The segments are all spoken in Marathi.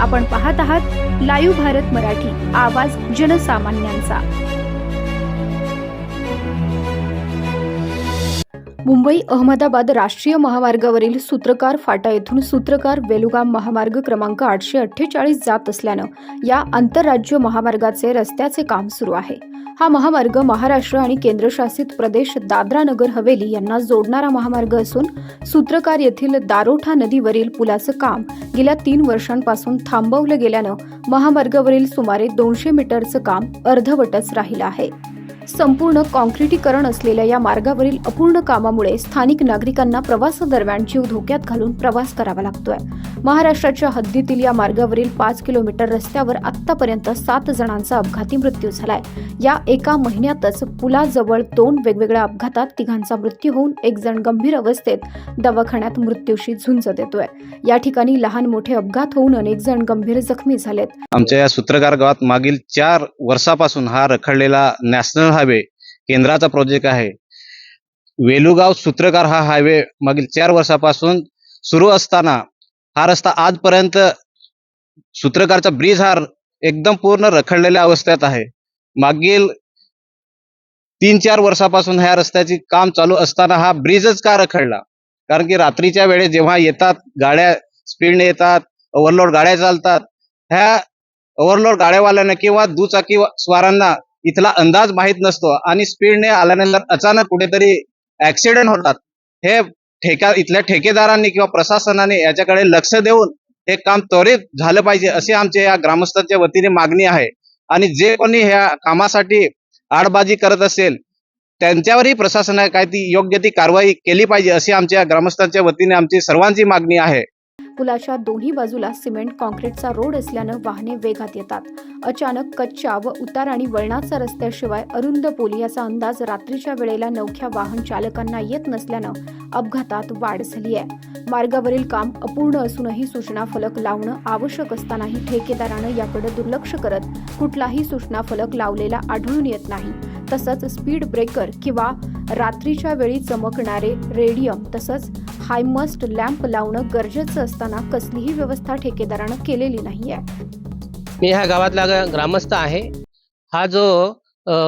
आपण पाहत आहात लाईव्ह भारत मराठी आवाज जनसामान्यांचा. मुंबई अहमदाबाद राष्ट्रीय महामार्गावरील सूत्रकार फाटा येथून सूत्रकार वेलुगाम महामार्ग क्रमांक आठशे अठ्ठेचाळीस जात असल्यानं या आंतरराज्य महामार्गाचे रस्त्याचे काम सुरू आहे. हा महामार्ग महाराष्ट्र आणि केंद्रशासित प्रदेश दादरा नगर हवेली यांना जोडणारा महामार्ग असून सूत्रकार येथील दारोठा नदीवरील पुलाचं काम गेल्या तीन वर्षांपासून थांबवलं गेल्यानं महामार्गावरील सुमारे दोनशे मीटरचं काम अर्धवटच राहिलं आहे. संपूर्ण कॉन्क्रिटीकरण असलेल्या या मार्गावरील अपूर्ण कामामुळे स्थानिक नागरिकांना प्रवासादरम्यान जीव धोक्यात घालून प्रवास करावा लागतोय. महाराष्ट्राच्या हद्दीतील या मार्गावरील पाच किलोमीटर रस्त्यावर आतापर्यंत सात जणांचा अपघाती मृत्यू झालाय. या एका महिन्यातच पुलाजवळ दोन वेगवेगळ्या अपघातात तिघांचा मृत्यू होऊन एक जण गंभीर अवस्थेत दवाखान्यात मृत्यूशी झुंज देतोय. या ठिकाणी लहान मोठे अपघात होऊन अनेक जण गंभीर जखमी झालेत. आमच्या या सूत्रकार गावात मागील चार वर्षापासून हा रखडलेला नॅशनल हायवे केंद्राचा प्रोजेक्ट आहे. वेलुगाव सूत्रकार हा हायवे मागील चार वर्षापासून सुरू असताना हा रस्ता आजपर्यंत सूत्रकारचा ब्रिज हा एकदम पूर्ण रखडलेल्या अवस्थेत आहे. मागील तीन चार वर्षापासून ह्या रस्त्याची काम चालू असताना हा ब्रिजच का रखडला? कारण की रात्रीच्या वेळेस जेव्हा येतात गाड्या स्पीडने येतात ओव्हरलोड गाड्या चालतात ह्या ओव्हरलोड गाड्यावाल्यांना किंवा दुचाकी स्वारांना इथला अंदाज माहीत नसतो आणि स्पीडने आल्यानंतर अचानक कुठेतरी ऍक्सिडेंट होतात. हे ठेका इथल्या ठेकेदारांनी किंवा प्रशासनाने याच्याकडे लक्ष देऊन हे काम त्वरित झालं पाहिजे अशी आमच्या या ग्रामस्थांच्या वतीने मागणी आहे. आणि जे कोणी ह्या कामासाठी आडबाजी करत असेल त्यांच्यावरही प्रशासनाने काय ती योग्य ती कारवाई केली पाहिजे अशी आमच्या ग्रामस्थांच्या वतीने आमची सर्वांची मागणी आहे. पुलाच्या दोन्ही बाजूला सिमेंट कॉन्क्रीटचा रोड असल्यानं वाहने वेगात येतात. अचानक कच्च्या व उतार आणि वळणाचा रस्त्याशिवाय अरुंद पूल याचा अंदाज रात्रीच्या वेळेला नवख्या वाहन चालकांना येत नसल्यानं अपघातात वाढ झाली आहे. मार्गावरील काम अपूर्ण असूनही सूचना फलक लावणं आवश्यक असतानाही ठेकेदारानं याकडे दुर्लक्ष करत कुठलाही सूचना फलक लावलेला आढळून येत नाही. तसंच स्पीड ब्रेकर किंवा रात्रीच्या वेळी चमकणारे रेडियम तसंच हाय मस्ट लॅम्प लावणं गरजेचं असताना कसलीही व्यवस्था ठेकेदारानं केलेली नाहीये. मी ह्या गावातला ग्रामस्थ आहे. हा जो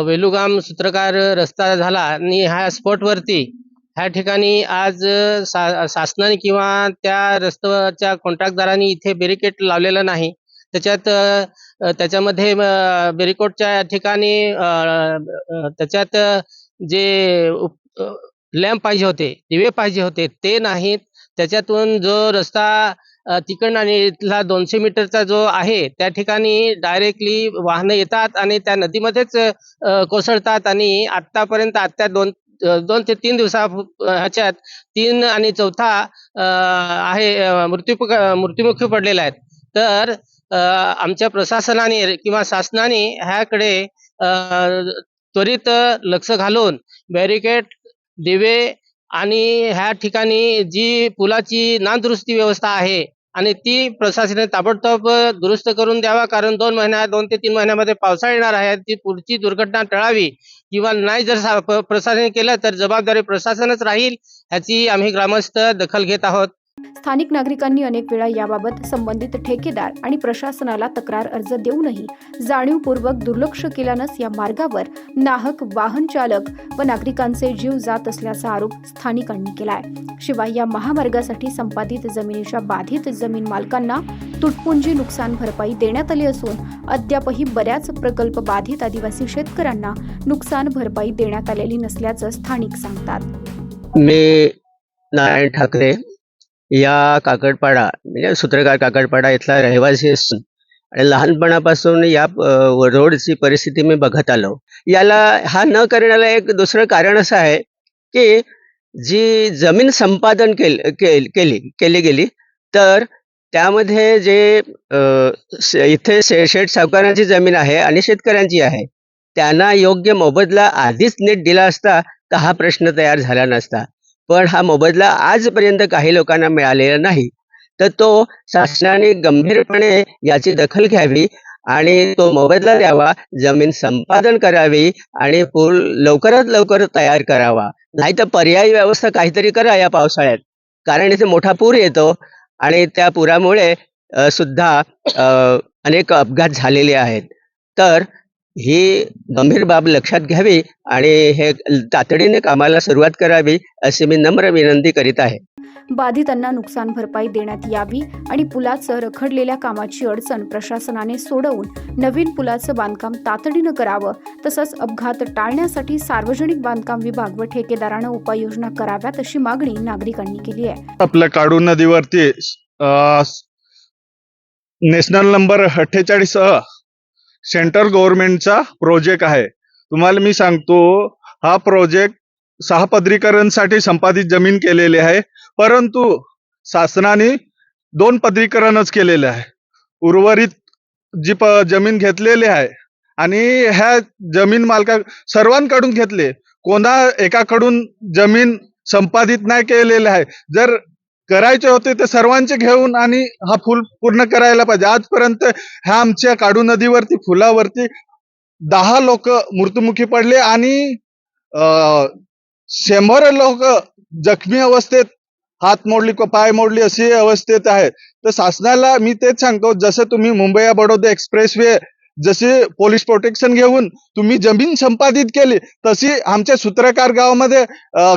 वेलुगाम सूत्रकार रस्ता झाला आणि ह्या स्पॉटवरती ह्या ठिकाणी आज सा शासनाने किंवा त्या रस्त्याच्या कॉन्ट्रॅक्टदारांनी इथे बेरिकेट लावलेलं नाही. त्याच्यात त्याच्यामध्ये बेरिकोटच्या ठिकाणी त्याच्यात जे लॅम्प पाहिजे होते दिवे पाहिजे होते ते नाहीत. त्याच्यातून जो रस्ता तिकडनं आणि इथला दोनशे मीटरचा जो आहे त्या ठिकाणी डायरेक्टली वाहनं येतात आणि त्या नदीमध्येच कोसळतात आणि आत्तापर्यंत आत्ता दोन दोन ते तीन दिवसा ह्याच्यात तीन आणि चौथा आहे मृत्यू मृत्युमुखी पडलेला आहेत तर आमच्या प्रशासनाने किंवा शासनाने ह्याकडे त्वरित लक्ष घालून बॅरिकेड दिवे आणि ह्या ठिकाणी जी पुलाची नादुरुस्ती व्यवस्था आहे आणि ती प्रशासनाने ताबडतोब दुरुस्त करून द्यावा कारण दोन महिन्या दोन ते तीन महिन्यामध्ये पावसाळा येणार आहे ती पुढची दुर्घटना टळावी किंवा नाही जर प्रशासन केलं तर जबाबदारी प्रशासनच राहील ह्याची आम्ही ग्रामस्थ दखल घेत आहोत. स्थानिक नागरिकांनी अनेक वेळा याबाबत संबंधित ठेकेदार आणि प्रशासनाला तक्रार अर्ज देऊनही जाणीवपूर्वक दुर्लक्ष केल्यानंच या मार्गावर नाहक वाहन चालक व नागरिकांचे जीव जात असल्याचा आरोप स्थानिकांनी केलाय. शिवाय या महामार्गासाठी संपादित जमिनीच्या बाधित जमीन मालकांना तुटपुंजी नुकसान भरपाई देण्यात आली असून अद्यापही बऱ्याच प्रकल्प बाधित आदिवासी शेतकऱ्यांना नुकसान भरपाई देण्यात आलेली नसल्याचं स्थानिक सांगतात. मी नारायण ठाकरे या काकडपाडा म्हणजे सूत्रकार काकडपाडा इथला रहिवासी असून आणि लहानपणापासून या रोडची परिस्थिती मी बघत आलो. याला हा न करण्याला एक दुसरं कारण असं आहे की जी जमीन संपादन केल केल- केली केली गेली तर त्यामध्ये जे इथे शे- शेठ सावकारांची जमीन आहे आणि शेतकऱ्यांची आहे त्यांना योग्य मोबदला आधीच नीट दिला असता तर हा प्रश्न तयार झाला नसता. पण हा मोबदला आजपर्यंत काही लोकांना मिळालेला नाही. तर तो शासनाने गंभीरपणे याची दखल घ्यावी आणि तो मोबदला द्यावा जमीन संपादन करावी आणि पूल लवकरात लवकर तयार करावा. नाही तर पर्यायी व्यवस्था काहीतरी करा या पावसाळ्यात. कारण इथे मोठा पूर येतो आणि त्या पुरामुळे सुद्धा अनेक अपघात झालेले आहेत. तर ही गंभीर बाब लक्षात घ्यावी आणि हे तातडीने कामाला सुरुवात करावी अशी मी नम्र विनंती करीत आहे. बाधितांना नुकसान भरपाई देण्यात यावी आणि पुलाचं रखडलेल्या कामाची अडचण प्रशासनाने सोडवून नवीन पुलाचं बांधकाम तातडीनं करावं तसंच अपघात टाळण्यासाठी सार्वजनिक बांधकाम विभाग व ठेकेदारानं उपाययोजना कराव्यात अशी मागणी नागरिकांनी केली आहे. आपल्या काडू नदीवरती नॅशनल नंबर अठ्ठेचाळीस सेंट्रल गव्हर्नमेंटचा प्रोजेक्ट आहे. तुम्हाला मी सांगतो हा प्रोजेक्ट सहा पदरीकरणसाठी संपादित जमीन केलेली आहे परंतु शासनाने दोन पदरीकरणच केलेले आहे. उर्वरित जी प जमीन घेतलेली आहे आणि ह्या जमीन मालका सर्वांकडून घेतले कोणा एकाकडून जमीन संपादित नाही केलेले आहे. जर करायचे होते ते सर्वांचे घेऊन आणि हा फुल पूर्ण करायला पाहिजे. आजपर्यंत ह्या आमच्या काडू नदीवरती फुलावरती दहा लोक मृत्युमुखी पडले आणि शंभर लोक जखमी अवस्थेत हात मोडली किंवा पाय मोडली अशी अवस्थेत आहे तर शासनाला मी तेच सांगतो जसं तुम्ही मुंबई बडोदा एक्सप्रेस वे जसे पोलीस प्रोटेक्शन घेऊन तुम्ही जमीन संपादित केली तशी आमच्या सूत्रकार गावामध्ये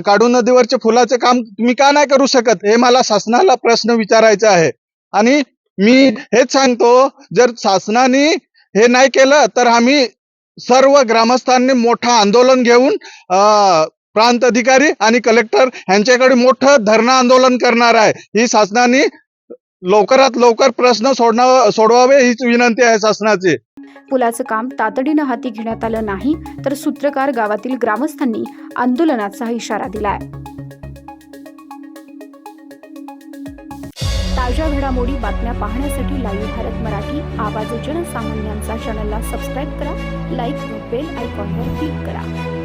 काडू नदीवरचे फुलाचे काम तुम्ही का नाही करू शकत? हे मला शासनाला प्रश्न विचारायचा आहे. आणि मी हेच सांगतो जर शासनाने हे नाही केलं तर आम्ही सर्व ग्रामस्थांनी मोठं आंदोलन घेऊन प्रांत अधिकारी आणि कलेक्टर यांच्याकडे मोठं धरणं आंदोलन करणार आहे. ही शासनाने लवकरात लवकर प्रश्न सोडणं सोडवावे हीच विनंती आहे शासनाची. पुलाचं काम तातडीनं हाती घेण्यात आलं नाही तर सूत्रकार गावातील ग्रामस्थांनी आंदोलनाचा इशारा दिलाय. ताज्या घडामोडी बातम्या पाहण्यासाठी लाईव्ह भारत मराठी आवाज जनसामान्यांचा चॅनलला सबस्क्राईब करा लाईक बेल आयकॉनवर क्लिक करा.